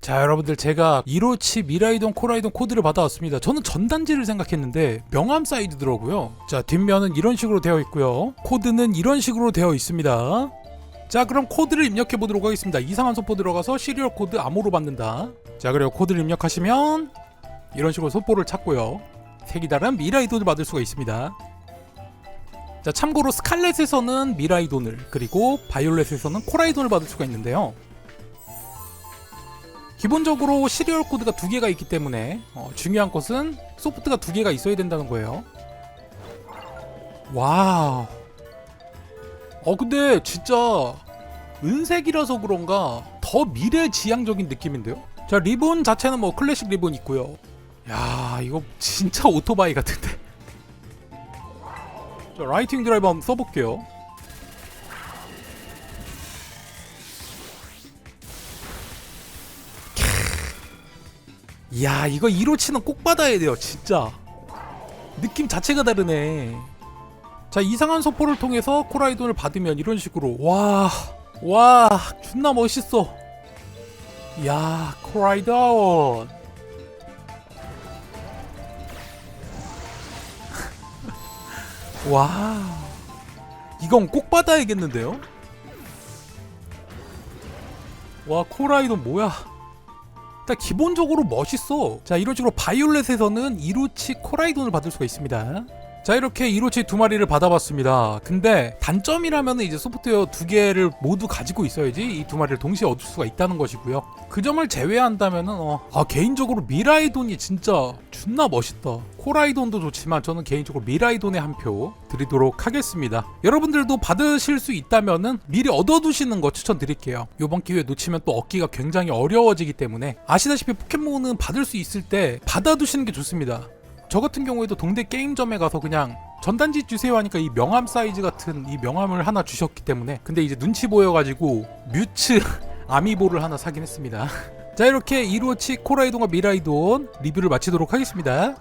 자 여러분들 제가 이로치 미라이돈 코라이돈 코드를 받아왔습니다. 저는 전단지를 생각했는데 명함 사이즈더라고요. 자 뒷면은 이런 식으로 되어 있고요. 코드는 이런 식으로 되어 있습니다. 자 그럼 코드를 입력해 보도록 하겠습니다. 이상한 소포 들어가서 시리얼 코드 암호로 받는다. 자 그리고 코드를 입력하시면 이런 식으로 소포를 찾고요. 색이 다른 미라이돈을 받을 수가 있습니다. 자 참고로 스칼렛에서는 미라이돈을 그리고 바이올렛에서는 코라이돈을 받을 수가 있는데요 기본적으로 시리얼 코드가 두 개가 있기 때문에 어, 중요한 것은 소프트가 두 개가 있어야 된다는 거예요. 와우. 어 근데 진짜 은색이라서 그런가 더 미래지향적인 느낌인데요. 자 리본 자체는 뭐 클래식 리본 있고요. 야 이거 진짜 오토바이 같은데. 자 라이팅 드라이버 한번 써볼게요. 이야 이거 1호치는 꼭 받아야 돼요 진짜. 느낌 자체가 다르네. 자 이상한 소포를 통해서 코라이돈을 받으면 이런 식으로. 와와 존나 멋있어. 야 코라이돈. 와 이건 꼭 받아야겠는데요? 와 코라이돈 뭐야 일단 기본적으로 멋있어. 자 이런 식으로 바이올렛에서는 이로치 코라이돈을 받을 수가 있습니다. 자 이렇게 이로치 두 마리를 받아봤습니다. 근데 단점이라면 이제 소프트웨어 두 개를 모두 가지고 있어야지 이 두 마리를 동시에 얻을 수가 있다는 것이고요. 그 점을 제외한다면은 어, 아 개인적으로 미라이돈이 진짜 존나 멋있다. 코라이돈도 좋지만 저는 개인적으로 미라이돈에 한 표 드리도록 하겠습니다. 여러분들도 받으실 수 있다면은 미리 얻어두시는 거 추천드릴게요. 이번 기회 놓치면 또 얻기가 굉장히 어려워지기 때문에 아시다시피 포켓몬은 받을 수 있을 때 받아두시는 게 좋습니다. 저 같은 경우에도 동대 게임점에 가서 그냥 전단지 주세요 하니까 이 명함 사이즈 같은 이 명함을 하나 주셨기 때문에 근데 이제 눈치 보여가지고 뮤츠 아미보를 하나 사긴 했습니다. 자 이렇게 이로치 코라이돈과 미라이돈 리뷰를 마치도록 하겠습니다.